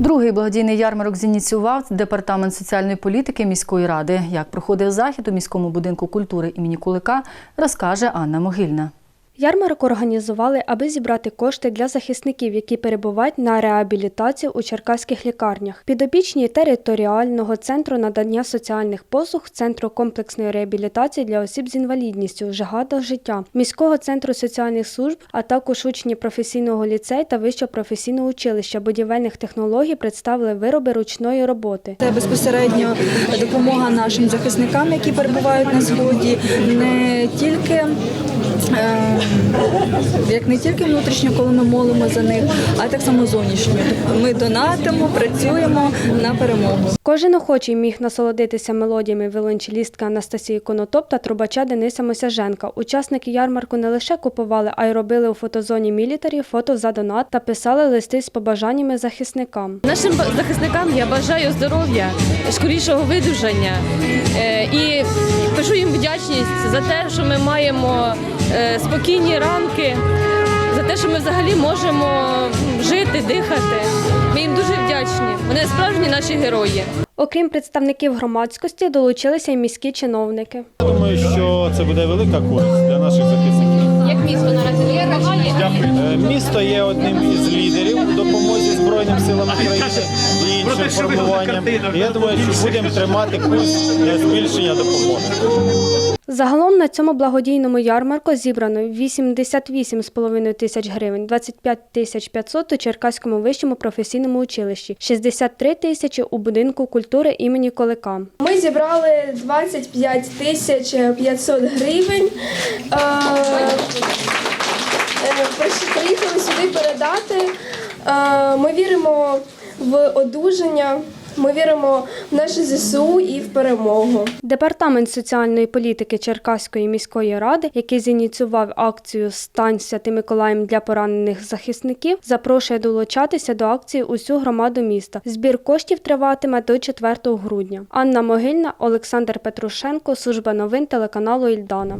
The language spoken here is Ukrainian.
Другий благодійний ярмарок зініціював департамент соціальної політики міської ради. Як проходив захід у міському будинку культури імені Кулика, розкаже Анна Могильна. Ярмарок організували, аби зібрати кошти для захисників, які перебувають на реабілітації у черкаських лікарнях. Підопічні територіального центру надання соціальних послуг, центру комплексної реабілітації для осіб з інвалідністю, жагада життя, міського центру соціальних служб, а також учні професійного ліцею та вищого професійного училища будівельних технологій представили вироби ручної роботи. Це безпосередньо допомога нашим захисникам, які перебувають на сході, не тільки як не тільки внутрішньо, коли ми молимо за них, а так само зовнішньо. Ми донатимо, працюємо на перемогу. Кожен охочий міг насолодитися мелодіями віолончелістки Анастасії Конотоп та трубача Дениса Мосяженка. Учасники ярмарку не лише купували, а й робили у фотозоні мілітарі фото за донат та писали листи з побажаннями захисникам. Нашим захисникам я бажаю здоров'я, скорішого видужання е, і пишу їм вдячність за те, що ми маємо е, спокійні ранки, за те, що ми взагалі можемо жити, дихати. Ми їм дуже вдячні. Вони справжні наші герої. Окрім представників громадськості, долучилися й міські чиновники. Думаю, що це буде велика користь для наших захисників. Як місто наразі? Е, Місто є одним із лідерів у допомозі Збройним силам України і іншим формуванням. І я думаю, що будемо тримати курс для збільшення допомоги. Загалом на цьому благодійному ярмарку зібрано 88,5 тисяч гривень, 25 тисяч 500 у Черкаському вищому професійному училищі, 63 тисячі у будинку культури імені Колика. Ми зібрали 25 тисяч 500 гривень. Е, Приїхали сюди передати. Е, Ми віримо в одужання, ми віримо в наше ЗСУ і в перемогу. Департамент соціальної політики Черкаської міської ради, який зініціював акцію Стань святим Миколаєм для поранених захисників, запрошує долучатися до акції усю громаду міста. Збір коштів триватиме до 4 грудня. Анна Могильна, Олександр Петрушенко, служба новин телеканалу Ільдана.